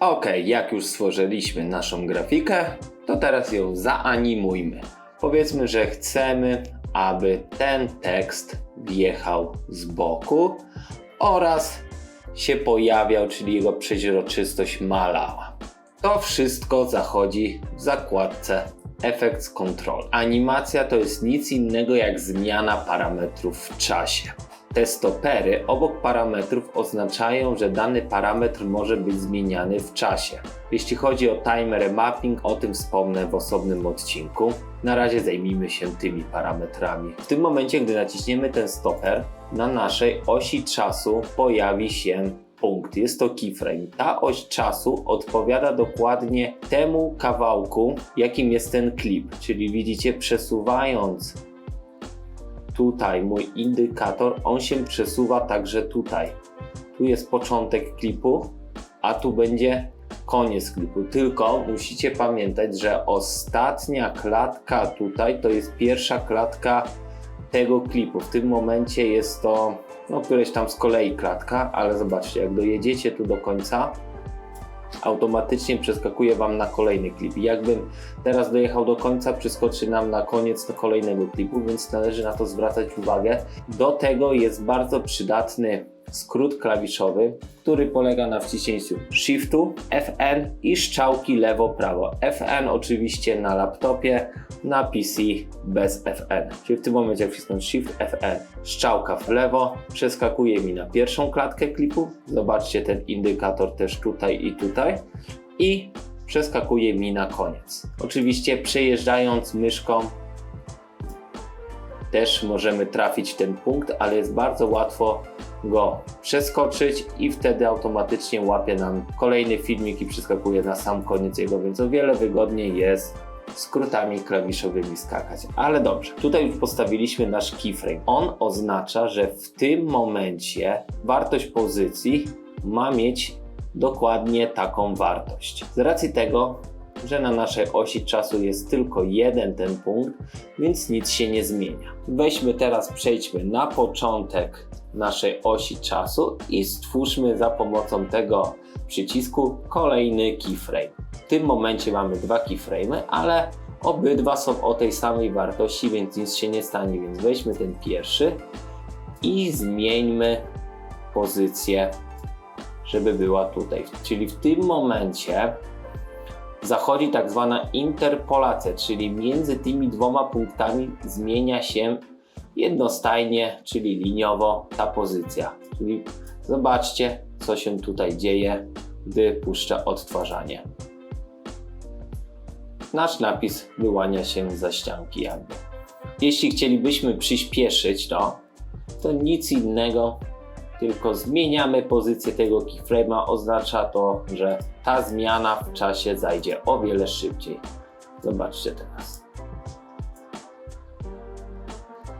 Ok, jak już stworzyliśmy naszą grafikę, to teraz ją zaanimujmy. Powiedzmy, że chcemy, aby ten tekst wjechał z boku oraz się pojawiał, czyli jego przeźroczystość malała. To wszystko zachodzi w zakładce Effects Control. Animacja to jest nic innego jak zmiana parametrów w czasie. Te stopery obok parametrów oznaczają, że dany parametr może być zmieniany w czasie. Jeśli chodzi o timer mapping, o tym wspomnę w osobnym odcinku. Na razie zajmijmy się tymi parametrami. W tym momencie, gdy naciśniemy ten stoper, na naszej osi czasu pojawi się punkt. Jest to keyframe. Ta oś czasu odpowiada dokładnie temu kawałku, jakim jest ten klip. Czyli widzicie, przesuwając tutaj mój indykator, on się przesuwa także tutaj. Tu jest początek klipu, a tu będzie koniec klipu. Tylko musicie pamiętać, że ostatnia klatka tutaj to jest pierwsza klatka tego klipu. W tym momencie jest to no, któreś tam z kolei klatka, ale zobaczcie, jak dojedziecie tu do końca, automatycznie przeskakuje Wam na kolejny klip. I jakbym teraz dojechał do końca, przeskoczy nam na koniec do kolejnego klipu, więc należy na to zwracać uwagę. Do tego jest bardzo przydatny skrót klawiszowy, który polega na wciśnięciu Shiftu, Fn i strzałki lewo-prawo. Fn oczywiście na laptopie, na PC bez Fn. Czyli w tym momencie jak wcisnę Shift Fn, strzałka w lewo, przeskakuje mi na pierwszą klatkę klipu. Zobaczcie ten indykator też tutaj i tutaj. I przeskakuje mi na koniec. Oczywiście przejeżdżając myszką też możemy trafić ten punkt, ale jest bardzo łatwo go przeskoczyć i wtedy automatycznie łapie nam kolejny filmik i przeskakuje na sam koniec jego, więc o wiele wygodniej jest skrótami klawiszowymi skakać. Ale dobrze, tutaj już postawiliśmy nasz keyframe. On oznacza, że w tym momencie wartość pozycji ma mieć dokładnie taką wartość. Z racji tego, że na naszej osi czasu jest tylko jeden ten punkt, więc nic się nie zmienia. Weźmy teraz, przejdźmy na początek naszej osi czasu i stwórzmy za pomocą tego przycisku kolejny keyframe. W tym momencie mamy dwa keyframe, ale obydwa są o tej samej wartości, więc nic się nie stanie. Więc weźmy ten pierwszy i zmieńmy pozycję, żeby była tutaj. Czyli w tym momencie zachodzi tak zwana interpolacja, czyli między tymi dwoma punktami zmienia się jednostajnie, czyli liniowo ta pozycja. Czyli zobaczcie, co się tutaj dzieje, gdy puszcza odtwarzanie. Nasz napis wyłania się za ścianki jakby. Jeśli chcielibyśmy przyspieszyć to, to nic innego, tylko zmieniamy pozycję tego keyframe'a. Oznacza to, że ta zmiana w czasie zajdzie o wiele szybciej. Zobaczcie teraz.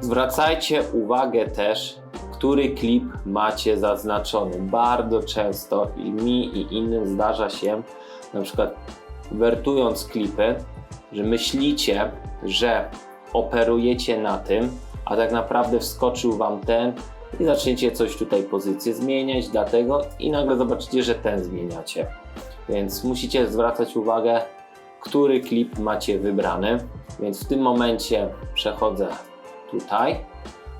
Zwracajcie uwagę też, który klip macie zaznaczony. Bardzo często i mi i innym zdarza się, na przykład wertując klipy, że myślicie, że operujecie na tym, a tak naprawdę wskoczył Wam ten i zaczniecie coś tutaj pozycję zmieniać, dlatego i nagle zobaczycie, że ten zmieniacie. Więc musicie zwracać uwagę, który klip macie wybrany. Więc w tym momencie przechodzę tutaj,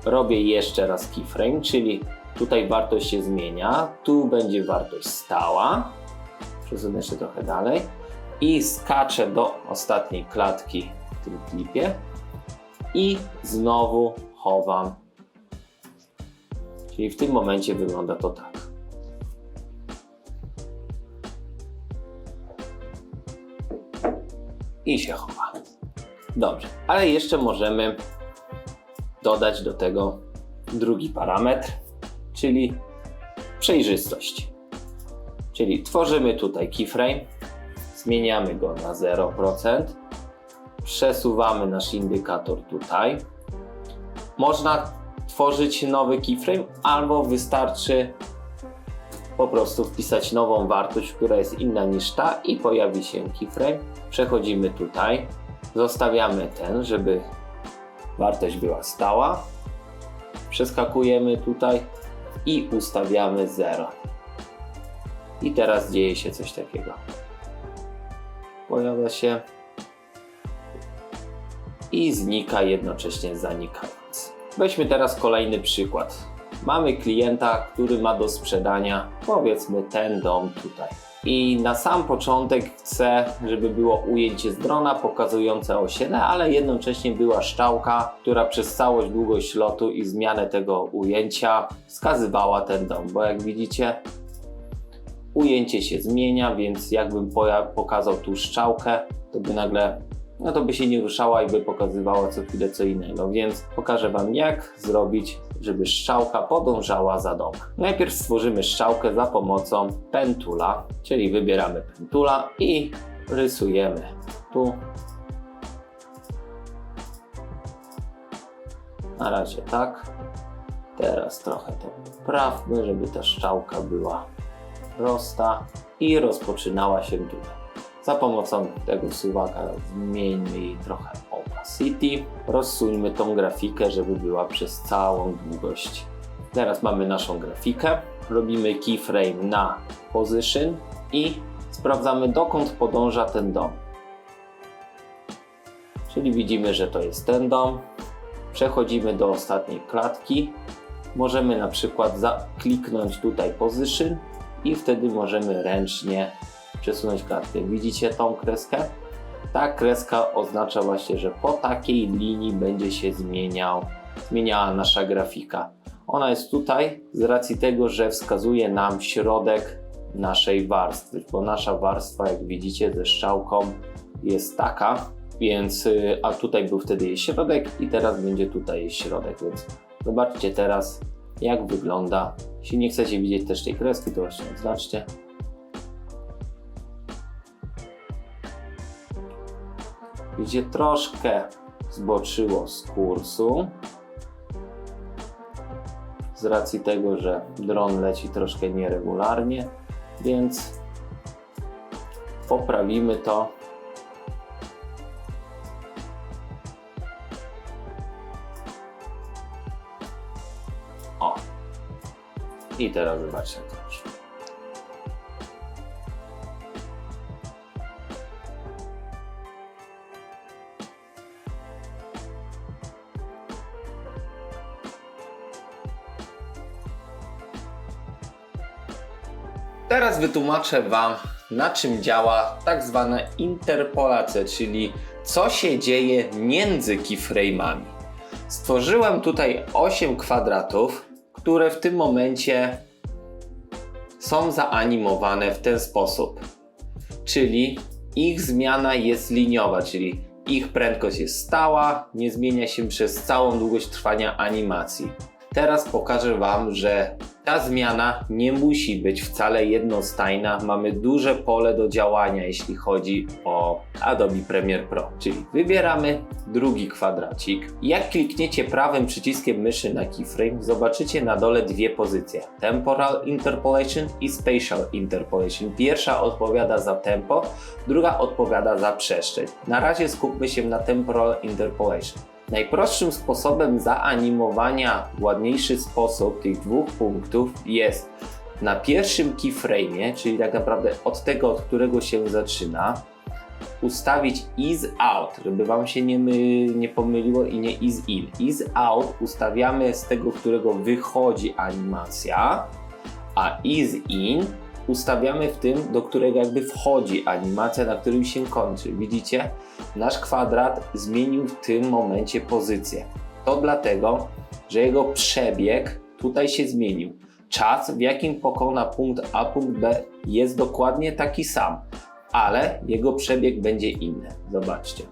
robię jeszcze raz keyframe, czyli tutaj wartość się zmienia, tu będzie wartość stała. Przesunę jeszcze trochę dalej i skaczę do ostatniej klatki w tym klipie i znowu chowam. Czyli w tym momencie wygląda to tak. I się chowa. Dobrze, ale jeszcze możemy dodać do tego drugi parametr, czyli przejrzystość. Czyli tworzymy tutaj keyframe, zmieniamy go na 0%, przesuwamy nasz indykator tutaj. Można tworzyć nowy keyframe albo wystarczy po prostu wpisać nową wartość, która jest inna niż ta i pojawi się keyframe. Przechodzimy tutaj, zostawiamy ten, żeby wartość była stała. Przeskakujemy tutaj i ustawiamy 0. I teraz dzieje się coś takiego. Pojawia się i znika jednocześnie zanikając. Weźmy teraz kolejny przykład. Mamy klienta, który ma do sprzedania powiedzmy ten dom tutaj. I na sam początek chcę, żeby było ujęcie z drona pokazujące osiedle, ale jednocześnie była szczałka, która przez całość długość lotu i zmianę tego ujęcia wskazywała ten dom. Bo jak widzicie, ujęcie się zmienia, więc jakbym pokazał tu szczałkę, to by nagle no to by się nie ruszała i by pokazywała co chwilę co innego, więc pokażę Wam jak zrobić, żeby strzałka podążała za domem. Najpierw stworzymy strzałkę za pomocą pentula, czyli wybieramy pentula i rysujemy tu. Na razie tak. Teraz trochę to poprawmy, żeby ta strzałka była prosta i rozpoczynała się tutaj. Za pomocą tego suwaka zmieńmy jej trochę opacity. Rozsuńmy tą grafikę, żeby była przez całą długość. Teraz mamy naszą grafikę. Robimy keyframe na position i sprawdzamy dokąd podąża ten dom. Czyli widzimy, że to jest ten dom. Przechodzimy do ostatniej klatki. Możemy na przykład kliknąć tutaj position i wtedy możemy ręcznie przesunąć klatkę. Widzicie tą kreskę? Ta kreska oznacza właśnie, że po takiej linii będzie się zmieniał, zmieniała nasza grafika. Ona jest tutaj z racji tego, że wskazuje nam środek naszej warstwy, bo nasza warstwa, jak widzicie, ze strzałką jest taka, więc y, a tutaj był wtedy jej środek i teraz będzie tutaj jej środek, więc zobaczcie teraz jak wygląda. Jeśli nie chcecie widzieć też tej kreski, to właśnie odznaczcie. Gdzie troszkę zboczyło z kursu. Z racji tego, że dron leci troszkę nieregularnie, więc poprawimy to. O. I teraz zobaczcie Teraz wytłumaczę Wam, na czym działa tak zwana interpolacja, czyli co się dzieje między keyframe'ami. Stworzyłem tutaj 8 kwadratów, które w tym momencie są zaanimowane w ten sposób. Czyli ich zmiana jest liniowa, czyli ich prędkość jest stała, nie zmienia się przez całą długość trwania animacji. Teraz pokażę Wam, że ta zmiana nie musi być wcale jednostajna. Mamy duże pole do działania, jeśli chodzi o Adobe Premiere Pro. Czyli wybieramy drugi kwadracik. Jak klikniecie prawym przyciskiem myszy na keyframe, zobaczycie na dole dwie pozycje: Temporal Interpolation i Spatial Interpolation. Pierwsza odpowiada za tempo, druga odpowiada za przestrzeń. Na razie skupmy się na Temporal Interpolation. Najprostszym sposobem zaanimowania w ładniejszy sposób tych dwóch punktów jest na pierwszym keyframe, czyli tak naprawdę od tego, od którego się zaczyna, ustawić is out, żeby Wam się nie, my, nie pomyliło i nie is in. Is out ustawiamy z tego, którego wychodzi animacja, a is in ustawiamy w tym, do którego jakby wchodzi animacja, na którym się kończy. Widzicie? Nasz kwadrat zmienił w tym momencie pozycję. To dlatego, że jego przebieg tutaj się zmienił. Czas, w jakim pokona punkt A, punkt B jest dokładnie taki sam, ale jego przebieg będzie inny. Zobaczcie.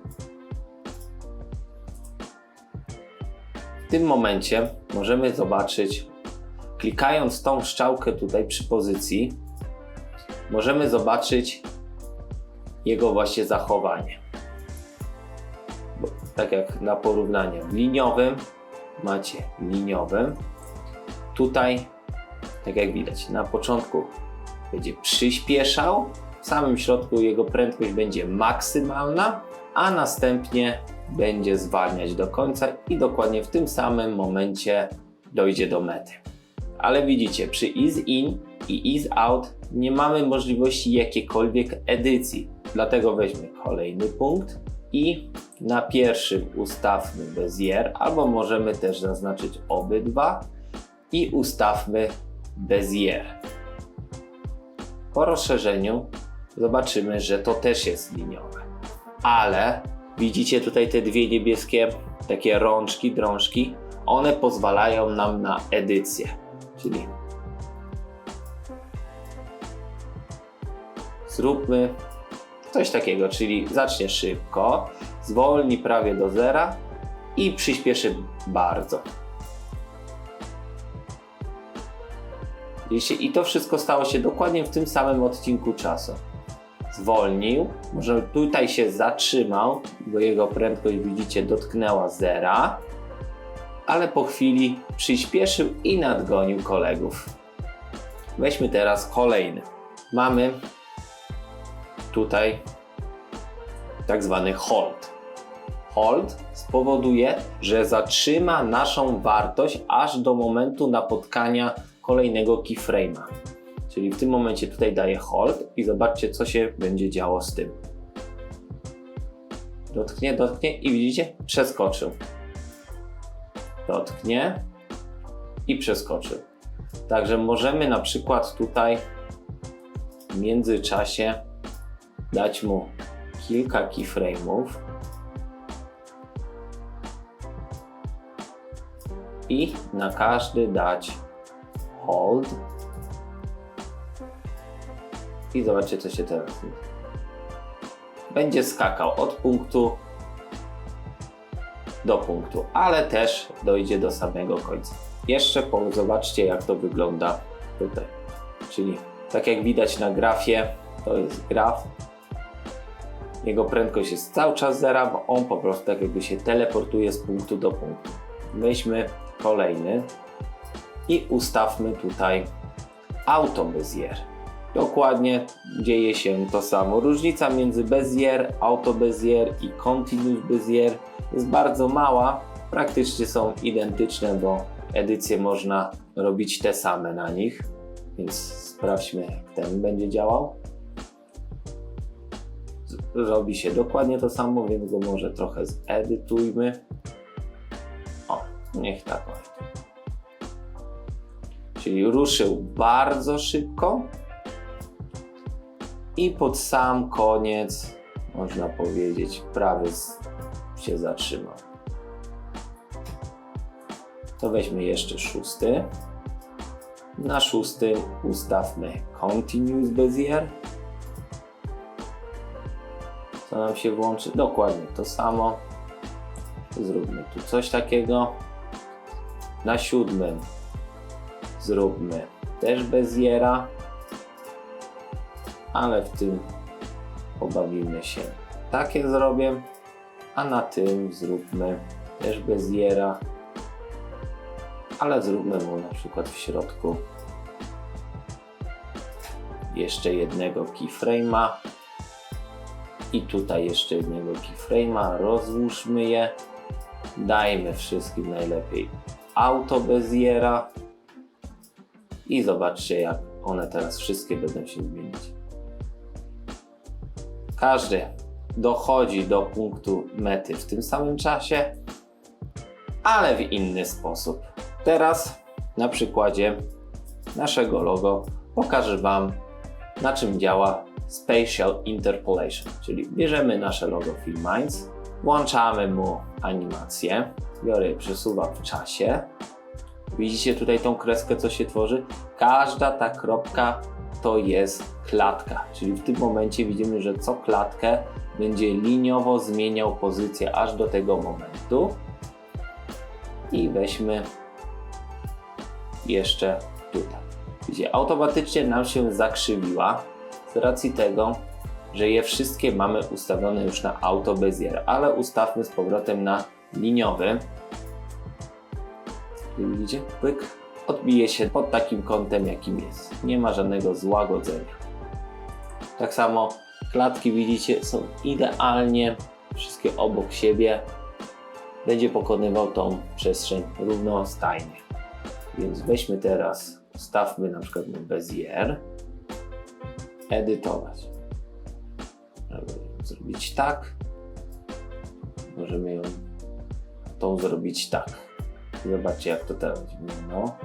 W tym momencie możemy zobaczyć, klikając tą strzałkę tutaj przy pozycji, możemy zobaczyć jego właśnie zachowanie. Bo, tak jak na porównanie w liniowym macie liniowym. Tutaj, tak jak widać, na początku będzie przyspieszał, w samym środku jego prędkość będzie maksymalna, a następnie będzie zwalniać do końca i dokładnie w tym samym momencie dojdzie do mety. Ale widzicie, przy ease in i is out nie mamy możliwości jakiejkolwiek edycji. Dlatego weźmy kolejny punkt i na pierwszym ustawmy Bezier, albo możemy też zaznaczyć obydwa i ustawmy Bezier. Po rozszerzeniu zobaczymy, że to też jest liniowe. Ale widzicie tutaj te dwie niebieskie takie rączki, drążki? One pozwalają nam na edycję. Czyli zróbmy coś takiego, czyli zacznie szybko, zwolni prawie do zera i przyspieszy bardzo. I to wszystko stało się dokładnie w tym samym odcinku czasu. Zwolnił, może tutaj się zatrzymał, bo jego prędkość widzicie dotknęła zera, ale po chwili przyspieszył i nadgonił kolegów. Weźmy teraz kolejny. Mamy tutaj tak zwany hold. Hold spowoduje, że zatrzyma naszą wartość aż do momentu napotkania kolejnego keyframe'a. Czyli w tym momencie tutaj daję hold i zobaczcie co się będzie działo z tym. Dotknie, dotknie i widzicie? Przeskoczył. Dotknie i przeskoczył. Także możemy na przykład tutaj w międzyczasie dać mu kilka keyframe'ów i na każdy dać hold i zobaczcie co się teraz dzieje. Będzie skakał od punktu do punktu, ale też dojdzie do samego końca. Jeszcze po- zobaczcie jak to wygląda tutaj. Czyli tak jak widać na grafie, to jest graf. Jego prędkość jest cały czas zera, bo on po prostu tak jakby się teleportuje z punktu do punktu. Weźmy kolejny i ustawmy tutaj auto Bezier. Dokładnie dzieje się to samo. Różnica między Bezier, auto Bezier i Continuous Bezier jest bardzo mała. Praktycznie są identyczne, bo edycje można robić te same na nich. Więc sprawdźmy, jak ten będzie działał. Robi się dokładnie to samo, więc go może trochę zedytujmy. O, niech tak będzie. Czyli ruszył bardzo szybko i pod sam koniec, można powiedzieć, prawie się zatrzymał. To weźmy jeszcze szósty. Na szóstym ustawmy Continuous Bezier. Co nam się włączy? Dokładnie to samo. Zróbmy tu coś takiego. Na siódmym zróbmy też Beziera, ale w tym pobawimy się. Takie zrobię, a na tym zróbmy też Beziera, ale zróbmy mu na przykład w środku jeszcze jednego keyframe'a i tutaj jeszcze jednego keyframe'a, rozłóżmy je, dajmy wszystkim najlepiej auto Beziera i zobaczcie jak one teraz wszystkie będą się zmieniać. Każdy dochodzi do punktu mety w tym samym czasie, ale w inny sposób. Teraz na przykładzie naszego logo pokażę Wam na czym działa Spatial Interpolation, czyli bierzemy nasze logo Filminds, włączamy mu animację, biorę przesuwam w czasie. Widzicie tutaj tą kreskę, co się tworzy? Każda ta kropka to jest klatka, czyli w tym momencie widzimy, że co klatkę będzie liniowo zmieniał pozycję aż do tego momentu. I weźmy jeszcze tutaj. Widzicie, automatycznie nam się zakrzywiła z racji tego, że je wszystkie mamy ustawione już na auto Bezier, ale ustawmy z powrotem na liniowy. Widzicie? Pyk. Odbije się pod takim kątem, jakim jest. Nie ma żadnego złagodzenia. Tak samo klatki, widzicie, są idealnie wszystkie obok siebie. Będzie pokonywał tą przestrzeń równostajnie. Więc weźmy teraz Stawmy na przykład Bezier. Edytować. Żeby zrobić tak. Możemy ją tą zrobić tak. Zobaczcie jak to teraz wyglądało.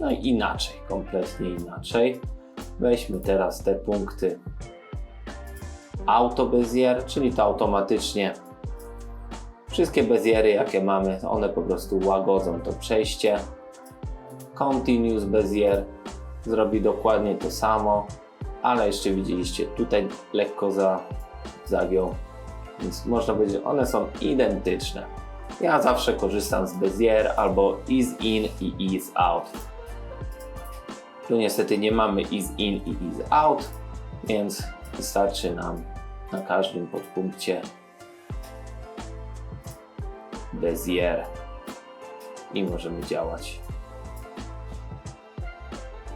No i inaczej, kompletnie inaczej. Weźmy teraz te punkty auto bezier, czyli to automatycznie wszystkie beziery jakie mamy, one po prostu łagodzą to przejście. Continuous bezier zrobi dokładnie to samo, ale jeszcze widzieliście tutaj lekko za, zagiął, więc można powiedzieć, że one są identyczne. Ja zawsze korzystam z bezier albo is in i is out. Tu niestety nie mamy is in i is out, więc wystarczy nam na każdym podpunkcie Bezier i możemy działać.